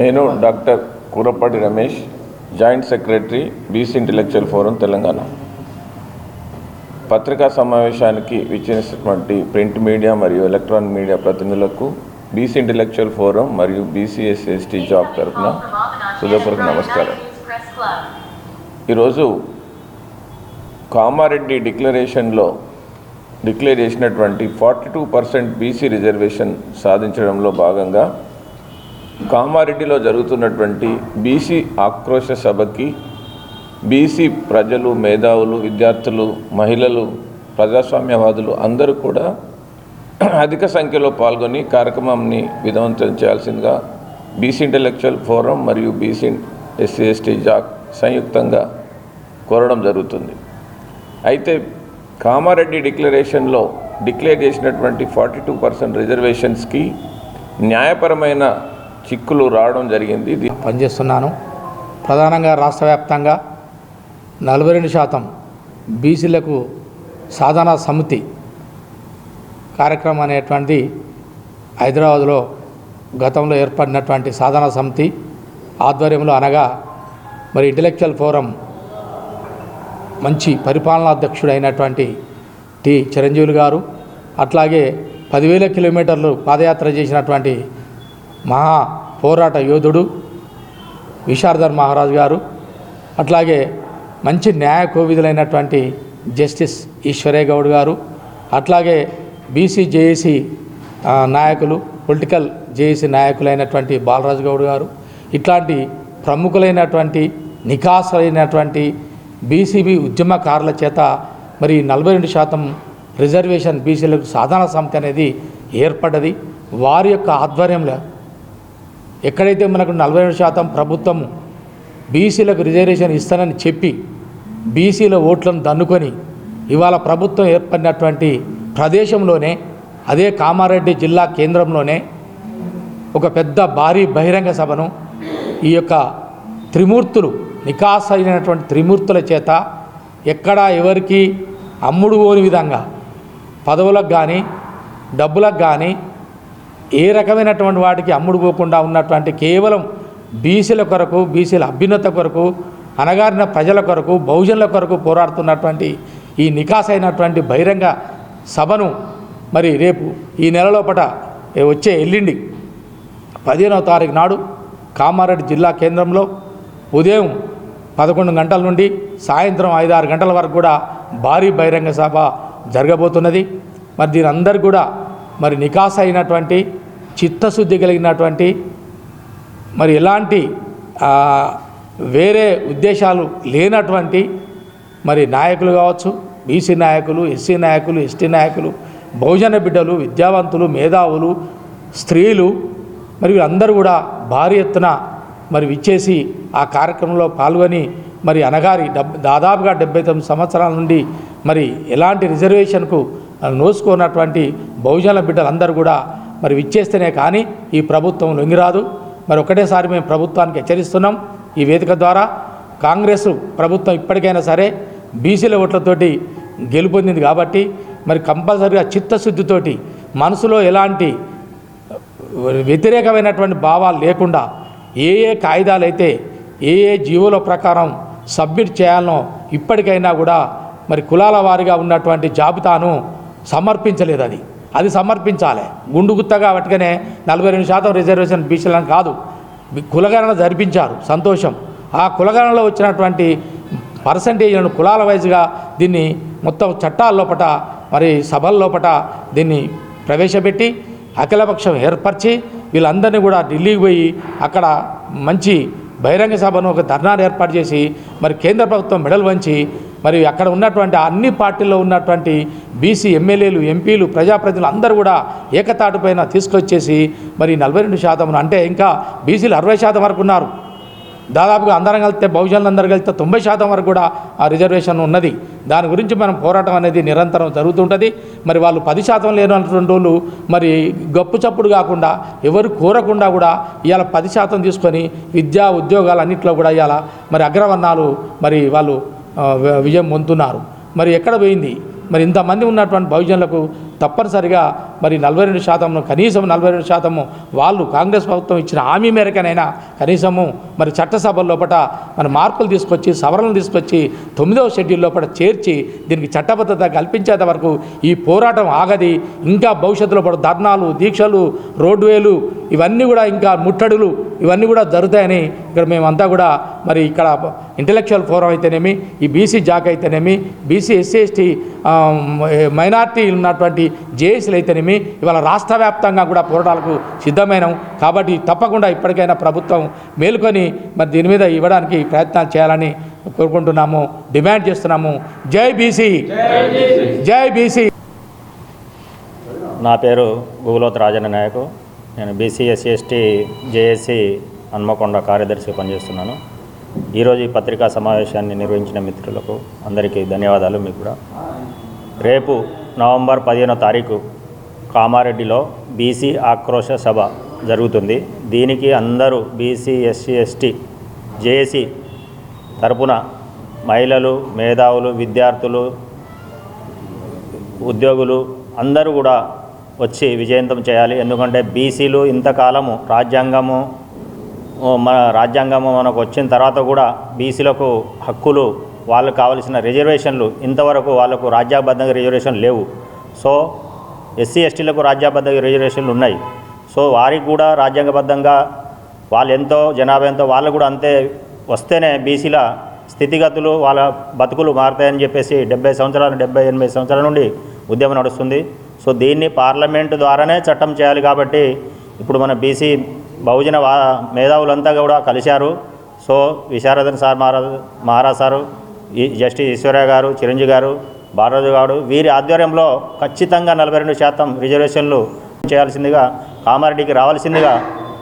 నేను doctor Kurapati Ramesh joint secretary BC intellectual forum Telangana. పత్రికా సమావేశానికి విచ్చేసినటువంటి ప్రింట్ మీడియా మరియు ఎలక్ట్రానిక్ మీడియా ప్రతినిధులకు బీసీ ఇంటలెక్చువల్ ఫోరం మరియు బీసీఎస్ ఎస్టీ జాబ్ తరఫున హృదయపూర్వక నమస్కారం. ఈరోజు కామారెడ్డి డిక్లరేషన్లో డిక్లేర్ చేసినటువంటి forty two percent BC reservation సాధించడంలో భాగంగా కామారెడ్డిలో జరుగుతున్నటువంటి బీసీ ఆక్రోశ సభకి బీసీ ప్రజలు మేధావులు విద్యార్థులు మహిళలు ప్రజాస్వామ్యవాదులు అందరూ కూడా అధిక సంఖ్యలో పాల్గొని కార్యక్రమాన్ని విధవంతం చేయాల్సిందిగా బీసీ ఇంటలెక్చువల్ ఫోరం మరియు బీసీ ఎస్సీ ఎస్టీ జాక్ సంయుక్తంగా కోరడం జరుగుతుంది. అయితే కామారెడ్డి డిక్లరేషన్లో డిక్లేర్ చేసినటువంటి ఫార్టీ టూ పర్సెంట్ రిజర్వేషన్స్కి న్యాయపరమైన చిక్కులు రావడం జరిగింది. ఇది పనిచేస్తున్నాను. ప్రధానంగా రాష్ట్ర వ్యాప్తంగా నలభై రెండు శాతం బీసీలకు సాధన సమితి కార్యక్రమం అనేటువంటిది హైదరాబాదులో గతంలో ఏర్పడినటువంటి సాధన సమితి ఆధ్వర్యంలో అనగా మరి ఇంటలెక్చువల్ ఫోరం మంచి పరిపాలనాధ్యక్షుడైనటువంటి టి చిరంజీవులు గారు అట్లాగే పదివేల కిలోమీటర్లు పాదయాత్ర చేసినటువంటి మహా పోరాట యోధుడు విశారదర్ మహారాజు గారు అట్లాగే మంచి న్యాయ కోవిధులైనటువంటి జస్టిస్ ఈశ్వరయ్య గౌడ్ గారు అట్లాగే బీసీ జేఏసీ నాయకులు పొలిటికల్ జేఏసీ నాయకులైనటువంటి బాలరాజు గౌడ్ గారు ఇట్లాంటి ప్రముఖులైనటువంటి నికాసులైనటువంటి బీసీబీ ఉద్యమకారుల చేత మరి నలభై రెండు శాతం రిజర్వేషన్ బీసీలకు సాధారణ సమితి అనేది ఏర్పడ్డది. వారి యొక్క ఆధ్వర్యంలో ఎక్కడైతే మనకు నలభై శాతం ప్రభుత్వం బీసీలకు రిజర్వేషన్ ఇస్తానని చెప్పి బీసీల ఓట్లను దన్నుకొని ఇవాళ ప్రభుత్వం ఏర్పడినటువంటి ప్రదేశంలోనే అదే కామారెడ్డి జిల్లా కేంద్రంలోనే ఒక పెద్ద భారీ బహిరంగ సభను ఈ యొక్క త్రిమూర్తులు నికాస్ అయినటువంటి త్రిమూర్తుల చేత ఎక్కడా ఎవరికి అమ్ముడు పోని విధంగా పదవులకు కానీ డబ్బులకు కానీ ఏ రకమైనటువంటి వాటికి అమ్ముడుపోకుండా ఉన్నటువంటి కేవలం బీసీల కొరకు బీసీల అభ్యున్నత కొరకు అనగారిన ప్రజల కొరకు బహుజనుల కొరకు పోరాడుతున్నటువంటి ఈ నికాస్ అయినటువంటి బహిరంగ సభను మరి రేపు ఈ నెలలోపట వచ్చే ఎల్లుండి పదిహేనవ తారీఖు నాడు కామారెడ్డి జిల్లా కేంద్రంలో ఉదయం పదకొండు గంటల నుండి సాయంత్రం ఐదు ఆరు గంటల వరకు కూడా భారీ బహిరంగ సభ జరగబోతున్నది. మరి దీని అందరు కూడా మరి నికాస్ అయినటువంటి చిత్తశుద్ధి కలిగినటువంటి మరి ఎలాంటి వేరే ఉద్దేశాలు లేనటువంటి మరి నాయకులు కావచ్చు బీసీ నాయకులు ఎస్సీ నాయకులు ఎస్టీ నాయకులు బహుజన బిడ్డలు విద్యావంతులు మేధావులు స్త్రీలు మరి వీళ్ళందరూ కూడా భారీ ఎత్తున మరి విచ్చేసి ఆ కార్యక్రమంలో పాల్గొని మరి అనగారి డబ్ దాదాపుగా డెబ్బై తొమ్మిది సంవత్సరాల నుండి మరి ఎలాంటి రిజర్వేషన్కు నోసుకున్నటువంటి బహుజన బిడ్డలందరూ కూడా మరి విచ్చేస్తేనే కానీ ఈ ప్రభుత్వం లొంగిరాదు. మరి ఒకటేసారి మేము ప్రభుత్వానికి హెచ్చరిస్తున్నాం. ఈ వేదిక ద్వారా కాంగ్రెస్ ప్రభుత్వం ఇప్పటికైనా సరే బీసీల ఓట్లతోటి గెలుపొందింది కాబట్టి మరి కంపల్సరిగా చిత్తశుద్ధితోటి మనసులో ఎలాంటి వ్యతిరేకమైనటువంటి భావాలు లేకుండా ఏ ఏ కాయిదాలు అయితే ఏ ఏ జీవోల ప్రకారం సబ్మిట్ చేయాలనో ఇప్పటికైనా కూడా మరి కులాల వారిగా ఉన్నటువంటి జాబితాను సమర్పించలేదు అది. అది సమర్పించాలి. గుండు గుత్తగా పట్టుకనే నలభై రెండు శాతం రిజర్వేషన్ బీసీలను కాదు. కులగణన జరిపించారు. సంతోషం. ఆ కులగణనలో వచ్చినటువంటి పర్సంటేజ్లను కులాల వైజ్గా దీన్ని మొత్తం చట్టాల లోపట మరి సభల లోపట దీన్ని ప్రవేశపెట్టి అఖిలపక్షం ఏర్పరిచి వీళ్ళందరినీ కూడా ఢిల్లీకి పోయి అక్కడ మంచి బహిరంగ సభను ఒక ధర్నాను ఏర్పాటు చేసి మరి కేంద్ర ప్రభుత్వం మెడలు వంచి మరి అక్కడ ఉన్నటువంటి అన్ని పార్టీల్లో ఉన్నటువంటి బీసీ ఎమ్మెల్యేలు ఎంపీలు ప్రజాప్రతినిధులు అందరూ కూడా ఏకతాటిపైన తీసుకొచ్చేసి మరి నలభై రెండు శాతం అంటే ఇంకా బీసీలు అరవై శాతం వరకు ఉన్నారు. దాదాపుగా అందరం కలిస్తే బహుజనులు అందరూ కలిస్తే తొంభై శాతం వరకు కూడా ఆ రిజర్వేషన్ ఉన్నది. దాని గురించి మనం పోరాటం అనేది నిరంతరం జరుగుతుంటుంది. మరి వాళ్ళు పది శాతం లేనటువంటి వాళ్ళు మరి గప్పు చప్పుడు కాకుండా ఎవరు కోరకుండా కూడా ఇవాళ పది శాతం తీసుకొని విద్యా ఉద్యోగాలు అన్నింటిలో కూడా ఇవాళ మరి అగ్రవర్ణాలు మరి వాళ్ళు విజయం పొందుతున్నారు. మరి ఎక్కడ పోయింది? మరి ఇంతమంది ఉన్నటువంటి బహుజనులకు తప్పనిసరిగా మరి నలభై రెండు శాతం కనీసం నలభై రెండు శాతము వాళ్ళు కాంగ్రెస్ ప్రభుత్వం ఇచ్చిన హామీ మేరకనైనా కనీసము మరి చట్టసభ లోపల మరి మార్పులు తీసుకొచ్చి సవరణలు తీసుకొచ్చి తొమ్మిదవ షెడ్యూల్ లోపల చేర్చి దీనికి చట్టబద్ధత కల్పించేంత వరకు ఈ పోరాటం ఆగది. ఇంకా భవిష్యత్తులో పడు ధర్నాలు దీక్షలు రోడ్వేలు ఇవన్నీ కూడా ఇంకా ముట్టడులు ఇవన్నీ కూడా జరుగుతాయని ఇక్కడ మేమంతా కూడా మరి ఇక్కడ ఇంటలెక్చువల్ ఫోరం అయితేనేమి ఈ బీసీ జాక్ అయితేనేమి బీసీ ఎస్సీ ఎస్టీ మైనార్టీ ఉన్నటువంటి జేఏసీలు అయితేనేమి ఇవాళ రాష్ట్ర వ్యాప్తంగా కూడా పోరాటాలకు సిద్ధమైనాం. కాబట్టి తప్పకుండా ఇప్పటికైనా ప్రభుత్వం మేలుకొని మరి దీని మీద ఇవ్వడానికి ప్రయత్నాలు చేయాలని కోరుకుంటున్నాము డిమాండ్ చేస్తున్నాము. జై బీసీ! జై బీసీ! నా పేరు గుగులోత్ రాజన్న నాయకు. నేను BC SC ST JAC Hanamkonda కార్యదర్శి పనిచేస్తున్నాను. ఈరోజు ఈ పత్రికా సమావేశాన్ని నిర్వహించిన మిత్రులకు అందరికీ ధన్యవాదాలు మీకు కూడా. రేపు నవంబర్ పదిహేనో తారీఖు కామారెడ్డిలో బీసీ ఆక్రోశ సభ జరుగుతుంది. దీనికి అందరూ బీసీ ఎస్సీ ఎస్టీ జేఏసీ తరపున మహిళలు మేధావులు విద్యార్థులు ఉద్యోగులు అందరూ కూడా వచ్చి విజయవంతం చేయాలి. ఎందుకంటే బీసీలు ఇంతకాలము రాజ్యాంగము మన రాజ్యాంగము మనకు వచ్చిన తర్వాత కూడా బీసీలకు హక్కులు వాళ్ళకు కావలసిన రిజర్వేషన్లు ఇంతవరకు వాళ్ళకు రాజ్యాంగబద్ధంగా రిజర్వేషన్ లేవు. సో ఎస్సీ ఎస్టీలకు రాజ్యాంగబద్ధంగా రిజర్వేషన్లు ఉన్నాయి. సో వారికి కూడా రాజ్యాంగబద్ధంగా వాళ్ళు ఎంతో జనాభా ఎంతో వాళ్ళు కూడా అంతే వస్తేనే బీసీల స్థితిగతులు వాళ్ళ బతుకులు మారుతాయని చెప్పేసి డెబ్బై సంవత్సరాలు డెబ్బై ఎనభై సంవత్సరాల నుండి ఉద్యమం నడుస్తుంది. సో దీన్ని పార్లమెంటు ద్వారానే చట్టం చేయాలి కాబట్టి ఇప్పుడు మన బీసీ బహుజన వా మేధావులంతా కూడా కలిశారు. So Visharadan sir Maharaj Maharaj sir ఈ జస్టిస్ ఈశ్వర్య గారు చిరంజీవి గారు బాలరాజు గారు వీరి ఆధ్వర్యంలో ఖచ్చితంగా నలభై రెండు శాతం రిజర్వేషన్లు చేయాల్సిందిగా కామారెడ్డికి రావాల్సిందిగా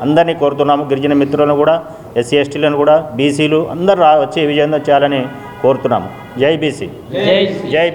అందరినీ కోరుతున్నాము. గిరిజన మిత్రులను కూడా ఎస్సీ ఎస్టీలను కూడా బీసీలు అందరూ రా వచ్చి విజయం చేయాలని కోరుతున్నాము. జై బీసీ. జై